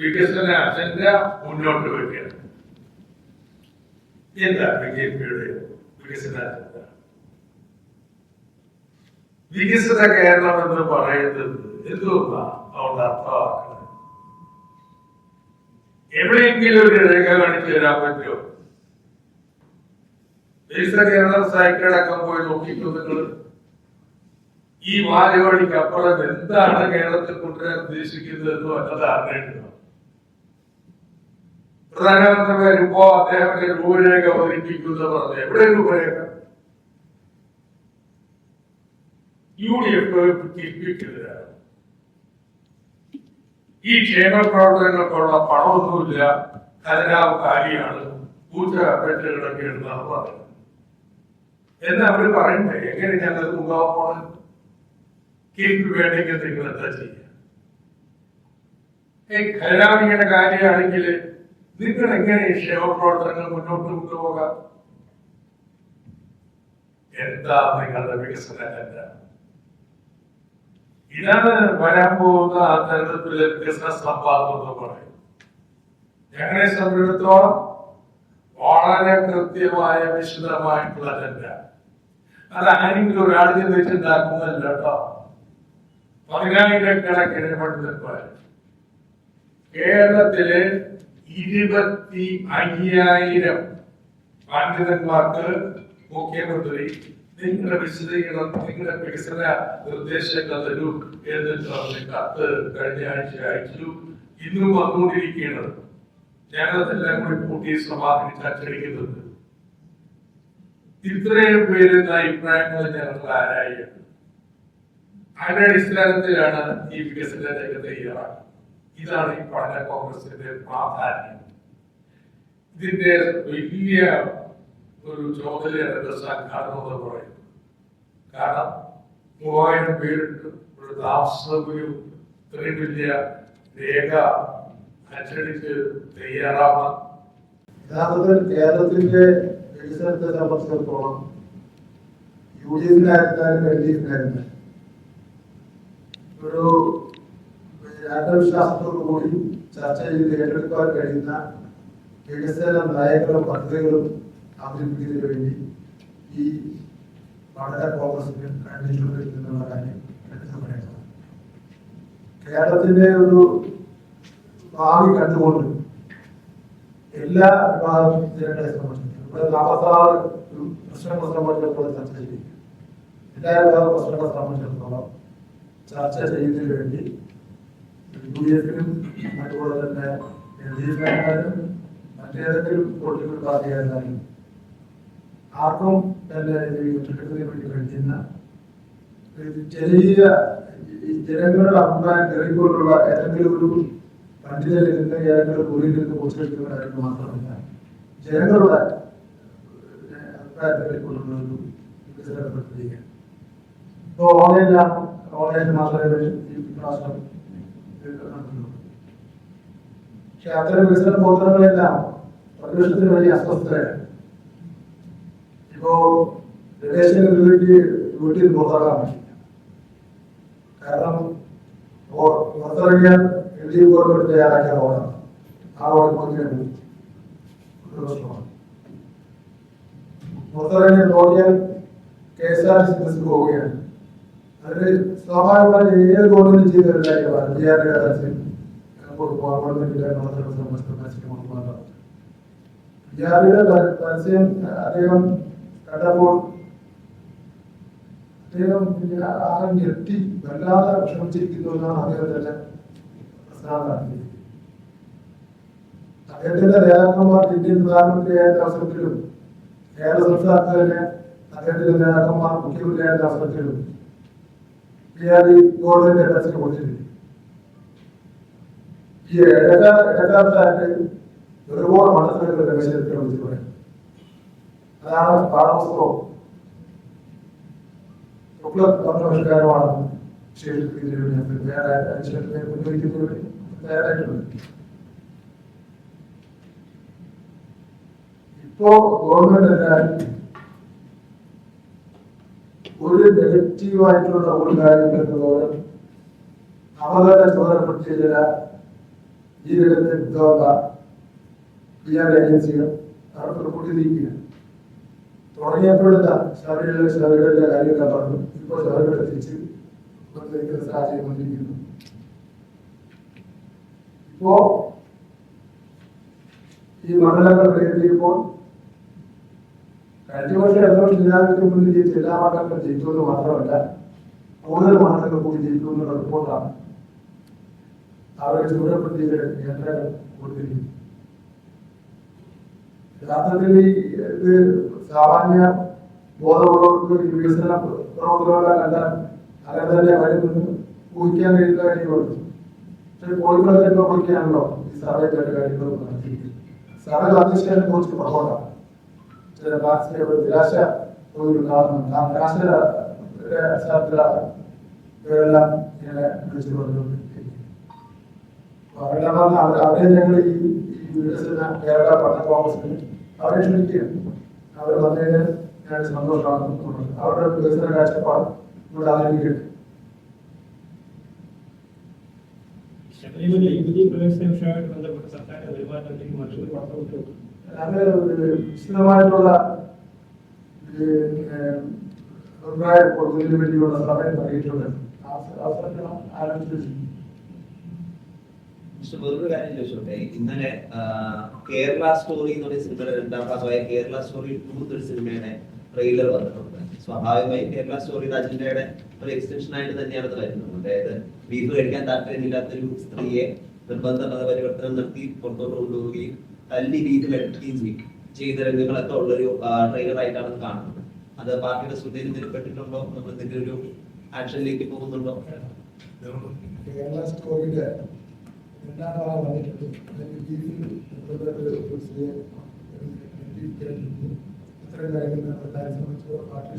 വികസന അജണ്ട മുന്നോട്ട് വയ്ക്കുകയാണ് എന്താ ബി ജെ പിയുടെ വികസന അജണ്ട? വികസിത കേരളം എന്ന് പറയുന്നത് എന്തുകൊണ്ടാ അവിടെ അർത്ഥമാക്കുന്നത്? എവിടെയെങ്കിലും ഒരു രേഖ കാണിച്ചു തരാൻ പറ്റുമോ? വികസിത കേരളം സൈക്കിൾ അടക്കം പോയി നോക്കിക്കോ നിങ്ങൾ ഈ വാചകോടിക്ക് അപ്പുറം എന്താണ് കേരളത്തിൽ കൊണ്ടുവരാൻ ഉദ്ദേശിക്കുന്നത് എന്നും വല്ലത് അറിഞ്ഞിട്ടുണ്ടോ പ്രധാനമന്ത്രി വരുമ്പോ അദ്ദേഹത്തിന്റെ രൂപരേഖ അവതരിപ്പിക്കുന്നു പറഞ്ഞു എവിടെ രൂപരേഖ? യു ഡി എഫ് കിട്ടിയതിനാണ് ഈ ക്ഷേമ പ്രവർത്തനങ്ങൾക്കുള്ള പണമൊന്നുമില്ല. ഖജനാവ് കാലിയാണ്. പൂച്ച പെട്ട് കിടക്കുകയാണെന്നാണ് പറയുന്നത്. എന്ന് അവർ പറയണ്ടേ എങ്ങനെ ഞങ്ങൾ മുഖാൻ പോണത്? വേണ്ടെങ്കിൽ നിങ്ങൾ എന്താ ചെയ്യുക ഈ ഖജനാവിന്റെ കാര്യമാണെങ്കിൽ നിങ്ങൾ എങ്ങനെ ഈ ക്ഷേമപ്രവർത്തനങ്ങൾ മുന്നോട്ട് കൊണ്ടുപോകാം? എന്താ നിങ്ങളുടെ വികസന അജണ്ട? ഇതാണ് വരാൻ പോകുന്ന ആ തെരഞ്ഞെടുപ്പിലെ വികസന സമ്പാദം എന്ന് പറയും ഞങ്ങളെ സംബന്ധിച്ചിടത്തോളം വളരെ കൃത്യമായ വിശദമായിട്ടുള്ള അജണ്ട. അത് ആരെങ്കിലും ഒരാൾ ചിന്തിച്ചുണ്ടാക്കുന്നതല്ല കേട്ടോ. പതിനായിരക്കണക്കിന് പണ്ഡിതന്മാർ കേരളത്തിലെ ഇരുപത്തി അയ്യായിരം പണ്ഡിതന്മാർക്ക് മുഖ്യമന്ത്രി നിങ്ങളുടെ വിശദീകരണം നിങ്ങളുടെ വികസന നിർദ്ദേശങ്ങൾ തരൂ എന്നിട്ട് കത്ത് കഴിഞ്ഞ ആഴ്ച അയച്ചു. ഇന്നും വന്നുകൊണ്ടിരിക്കുകയാണ്. ഞങ്ങളതെല്ലാം കൂടി കൂട്ടി സമാധാനിച്ച് അച്ചടിക്കുന്നുണ്ട് ഇത്രയും പേരുന്ന അഭിപ്രായങ്ങൾ ഞങ്ങൾ ആരായി? അതിന്റെ ഈ വികസന രംഗത്ത് തയ്യാറാക്കുന്നത്. ഇതാണ് ഈ പഠന കോൺഗ്രസിന്റെ പ്രാധാന്യം. ഇതിന്റെ വലിയ ഒരു ചുമതലയാണ് സംഘാടനം എന്ന് കാരണം മൂവായിരം പേരുണ്ട് ഒരു താമസ സൗകര്യവും ഇത്രയും വലിയ രേഖ അച്ചടിച്ച് തയ്യാറാവാം കേരളത്തിന്റെ വികസനത്തെ സംബന്ധിച്ചിടത്തോളം യു ഡി എഫിനായിരുന്നാലും എൽ ഡി എഫിനായിരുന്നാലും ഒരു ആത്മവിശ്വാസത്തോടു കൂടി ചർച്ച ചെയ്ത് ഏറ്റെടുക്കാൻ കഴിയുന്ന വികസന നയങ്ങളും പദ്ധതികളും അവതരിപ്പിക്കുന്നതിന് വേണ്ടി ഈ വളരെ കോൺഗ്രസിന് കഴിഞ്ഞിട്ടുണ്ട് എന്നുള്ള കാര്യം എടുത്തു പറയേണ്ടതാണ് കേരളത്തിന്റെ ഒരു ഭാവി കണ്ടുകൊണ്ട് എല്ലാ വിഭാഗം ജനങ്ങളെ സംബന്ധിച്ചിടത്തോളം ഇവിടെ നാൽപ്പത്താറ് പ്രശ്നങ്ങളെ സംബന്ധിച്ചിടത്തോളം ചർച്ച ചെയ്യും. എല്ലാ വിഭാഗം പ്രശ്നങ്ങളെ സംബന്ധിച്ചിടത്തോളം ചർച്ച ചെയ്യുന്നതിന് വേണ്ടി യു ഡി എഫിനും അതുപോലെ തന്നെ എൽ ഡി എഫിനായാലും മറ്റേതെങ്കിലും പൊളിറ്റിക്കൽ പാർട്ടി ആയിരുന്നാലും ആർക്കും തന്നെ കിട്ടുന്നതിന് വേണ്ടി കഴിക്കുന്ന ഈ ജനങ്ങളുടെ അഭിപ്രായം കയറിക്കൊണ്ടുള്ള ഏതെങ്കിലും ഒരു പണ്ഡിതരിൽ നിന്ന് ഏതെങ്കിലും ഊരിൽ നിന്ന് പോസ്റ്റെടുക്കുന്ന കാര്യങ്ങൾ മാത്രമല്ല ജനങ്ങളുടെ അഭിപ്രായം കയറിക്കൊണ്ടുള്ള ഒരു വികസന പ്രക്രിയ ഇപ്പൊ ഓൺലൈനിലാണ് ഓൺലൈനിൽ മാത്രമേ ഈ പ്രാവശ്യം പക്ഷെ അത്തരം വികസന പ്രവർത്തനങ്ങളെല്ലാം പ്രതിപക്ഷത്തിന് വലിയ അസ്വസ്ഥതയാണ് ഇപ്പോ റിലേഷന് വേണ്ടി വീട്ടിൽ പുറത്താക്കാൻ പറ്റില്ല കാരണം പുറത്തിറങ്ങിയാൽ എൽ ഡി ഗവൺമെന്റ് തയ്യാറാക്കിയ റോഡാണ് ആ റോഡ് ഒരു പ്രശ്നമാണ് പുറത്തിറങ്ങിയ റോഡിയാൽ K S R T C bus പോവുകയാണ്. അതിന് സ്വാഭാവികമായി ഏത് ഗവൺമെന്റ് ചെയ്ത ഒരു കാര്യമാണ് ബി ആർ ഗവൺമെന്റിന്റെ കൊടുക്കുമ്പോൾ ബിഹാറിയുടെ പരസ്യം അദ്ദേഹം കണ്ടപ്പോൾ അദ്ദേഹം ആകെ ഞെട്ടി വല്ലാതെ വിഷമിച്ചിരിക്കുന്നു എന്നാണ് അദ്ദേഹത്തിന്റെ പ്രസ്താവന നടത്തിയത് അദ്ദേഹത്തിന്റെ നേതാക്കന്മാർ ഇന്ത്യൻ പ്രധാനമന്ത്രിയായ അവസരത്തിലും കേരള സംസ്ഥാനത്തിലെ അദ്ദേഹത്തിന്റെ നേതാക്കന്മാർ മുഖ്യമന്ത്രിയായ അവസരത്തിലും ബിഹാരി ഗവൺമെന്റ് പരസ്യം കൊടുത്തിട്ടുണ്ട് ഈ ഇടക്കാല ഇടക്കാലത്തായിട്ട് ഒരുപാട് മണ്ഡലത്തിലുള്ള രമേശത്തെ വിളിച്ചു പറയും അതാണ് പാഠപുസ്തകം ശുക്ലപക്ഷകാരമാണ് തയ്യാറായിട്ടുണ്ട് ഇപ്പോ ഗവൺമെന്റ് എല്ലാവരും ഒരു നെഗറ്റീവ് ആയിട്ടുള്ള ഒരു കാര്യം എന്നതുപോലെ അവരുടെ ചുമതലപ്പെടുത്തിയ ചില രംഗത്തെ ഉദ്യോഗ പി ഏജൻസികൾ അവർക്ക് കൂട്ടിയിരിക്കുക തുടങ്ങിയപ്പോഴില്ല ശബരിമല ശബരിമല കാര്യങ്ങൾ പറഞ്ഞു. ഇപ്പോൾ ശബരിമല തിരിച്ച് സാഹചര്യം ഇപ്പോ ഈ മണ്ഡലങ്ങൾ പ്രകടിപ്പിക്കുമ്പോൾ കഴിഞ്ഞ വർഷം എല്ലാ ജില്ലാവിക്ക് മുന്നിൽ ജയിച്ച എല്ലാ മണ്ഡലങ്ങളും എന്ന് മാത്രമല്ല കൂടുതൽ മണ്ഡലങ്ങൾ കൂടി ജയിക്കുമെന്നുള്ള റിപ്പോർട്ടാണ്. അവരുടെ ചൂടപ്പെടുത്തിയ നിയന്ത്രണം കൊടുത്തിരിക്കുന്നത് യഥാർത്ഥത്തിൽ ഈ ഇത് സാമാന്യ ബോധമുള്ളവർക്ക് ഈ വികസന പ്രവർത്തനങ്ങളെ അങ്ങനെ തന്നെ വരുമെന്ന് ഊഹിക്കാൻ കഴിയുന്ന കാര്യങ്ങളുണ്ട് പക്ഷേ കോഴിക്കോട് തന്നെ വിളിക്കാണല്ലോ ഈ സർവേ കാര്യങ്ങൾ നടത്തിയിരിക്കുന്നത് സർവേ അധ്യക്ഷനെ കുറിച്ച് പുറകോട്ടാണ് ചില ക്ലാസ്സിലെ ഒരു നിരാശ ഒരു കാരണം ആ നിരാശ ഇവരെല്ലാം ഇങ്ങനെ വിളിച്ചു പറഞ്ഞുകൊണ്ടിരിക്കുന്നു അപ്പൊ അവരെല്ലാം പറഞ്ഞ അവർ- അവരെ ഞങ്ങൾ ഈ ഈ വികസന കേരള പഠന കോൺഗ്രസിന് അവരെ ക്ഷണിക്കുകയാണ് അവർ വന്നതിന് ഞാൻ സന്തോഷമാണ് അവരുടെ വികസന കാഴ്ചപ്പാട് ഇവിടെ ആരംഭിക്കട്ടെ ശബരിമല യുവതി പ്രവേശന വിഷയമായിട്ട് ബന്ധപ്പെട്ട് സർക്കാർ ഒരുപാട് മറ്റൊരു പുറത്തുവിട്ടു ഒരു വിശദമായിട്ടുള്ള ഇന്നലെ കേരള സ്റ്റോറി എന്ന് പറയുന്ന സിനിമയുടെ രണ്ടാം ഭാഗമായ കേരള സ്റ്റോറി ടൂ എന്നൊരു സിനിമയുടെ ട്രെയിലർ വന്നിട്ടുണ്ട്. സ്വാഭാവികമായി കേരള സ്റ്റോറി അജണ്ടയുടെ ഒരു എക്സ്റ്റൻഷൻ ആയിട്ട് തന്നെയാണ് അത് വരുന്നത്. അതായത് ബീഫ് കഴിക്കാൻ താല്പര്യമില്ലാത്തൊരു സ്ത്രീയെ നിർബന്ധ മതപരിവർത്തനം നടത്തി പുറത്തോട്ട് കൊണ്ടുപോവുകയും തല്ലി ബീഫ് കഴിക്കുകയും ചെയ്യും ചെയ്ത രംഗങ്ങളൊക്കെ ഉള്ളൊരു ട്രെയിലർ ആയിട്ടാണ് കാണുന്നത്. അത് പാർട്ടിയുടെ ശ്രദ്ധയിൽ ശ്രദ്ധയിൽപ്പെട്ടിട്ടുണ്ടോ നമ്മൾ എന്തെങ്കിലും ഒരു ആക്ഷനിലേക്ക് പോകുന്നുണ്ടോ? കേരള രണ്ടാം വന്നിട്ടുണ്ട്. കാര്യങ്ങൾ പാർട്ടി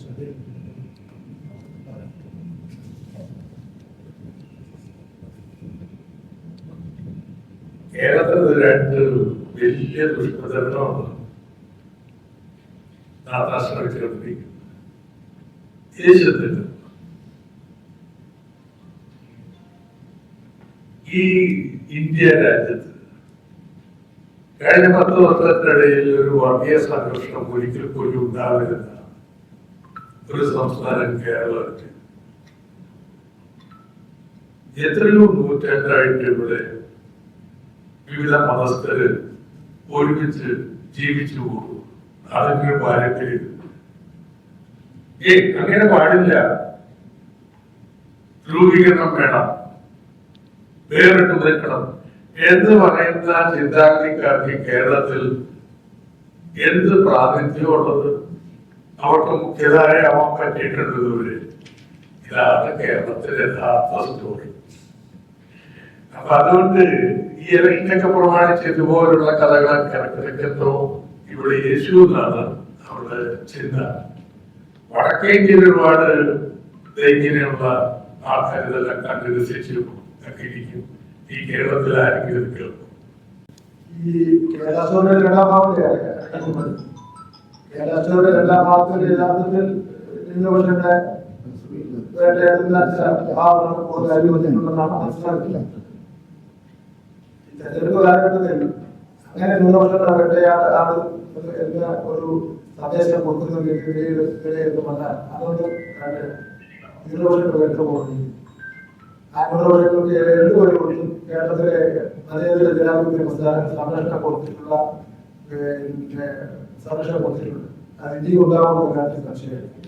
കേരളത്തിൽ രണ്ട് വലിയ ദുഷ്പ്രചരണമാണ് ദേശത്തിൽ ഈ ഇന്ത്യ രാജ്യത്ത് കഴിഞ്ഞ പത്ത് വർഷത്തിനിടയിൽ ഒരു വർഗീയ സംഘർഷം ഒരിക്കൽ പോലും ഉണ്ടാവരുന്ന ഒരു സംസ്ഥാനം കേരളത്തിൽ. എത്രയോ നൂറ്റാണ്ടായിട്ട് ഇവിടെ വിവിധ മതസ്ഥര് ഒരുമിച്ച് ജീവിച്ചു പോകും അതൊക്കെ ഒരു ഏ അങ്ങനെ പാടില്ല. ധ്രുവീകരണം വേണം. വേറിട്ട് നിൽക്കണം. എന്ന് പറയുന്ന ചിന്താഗതിക്കാർക്ക് കേരളത്തിൽ എന്ത് പ്രാതിനിധ്യമുള്ളത്? അവർക്ക് മുഖ്യധാര ആവാൻ പറ്റിയിട്ടുണ്ട് ഇതുവരെ. ഇതാണ് കേരളത്തിലെ യഥാർത്ഥ സ്റ്റോറി അപ്പൊ അതുകൊണ്ട് ഈ ഇലക്ഷനൊക്കെ പ്രമാണിച്ച് ഇതുപോലുള്ള കഥകളൊക്കെ കിടക്കിടക്കത്തോ ഇവിടെ യേശു എന്നാണ് അവിടെ ചിന്ത വടക്കേ ഇന്ത്യയിൽ ഒരുപാട് ഇങ്ങനെയുള്ള ആൾക്കാർ ഇതെല്ലാം കണ്ട് രസിച്ചു ഒക്കെ ഇരിക്കും ഈ കേരളത്തിൽ ആരെങ്കിലും ഇത് കേൾക്കും രണ്ടാം രണ്ടാം ഭാഗത്തിൽ യഥാർത്ഥത്തിൽ കൂടുതൽ ഈ തെരഞ്ഞെടുപ്പ് കാലഘട്ടത്തിൽ അങ്ങനെ ന്യൂനപക്ഷങ്ങളുടെ വേട്ടയാട് ആണ് എന്ന ഒരു സന്ദേശം കൊടുക്കുന്ന വിലയിരുത്തുമല്ല അതുകൊണ്ട് കണ്ട് ന്യൂനപക്ഷങ്ങളുടെ വേട്ട പോകുന്നു ആ ന്യൂനപക്ഷങ്ങൾക്ക് രണ്ട് വഴി കൊടുത്തു കേരളത്തിലെ മതേതര ജനാധിപത്യ പ്രസ്ഥാനം സംരക്ഷണം കൊടുത്തിട്ടുള്ള സംരക്ഷണം കൊടുത്തിട്ടുണ്ട്. അത് ഇനിയും ഉണ്ടാവാനുള്ള കാര്യത്തിൽ സംശയമില്ല.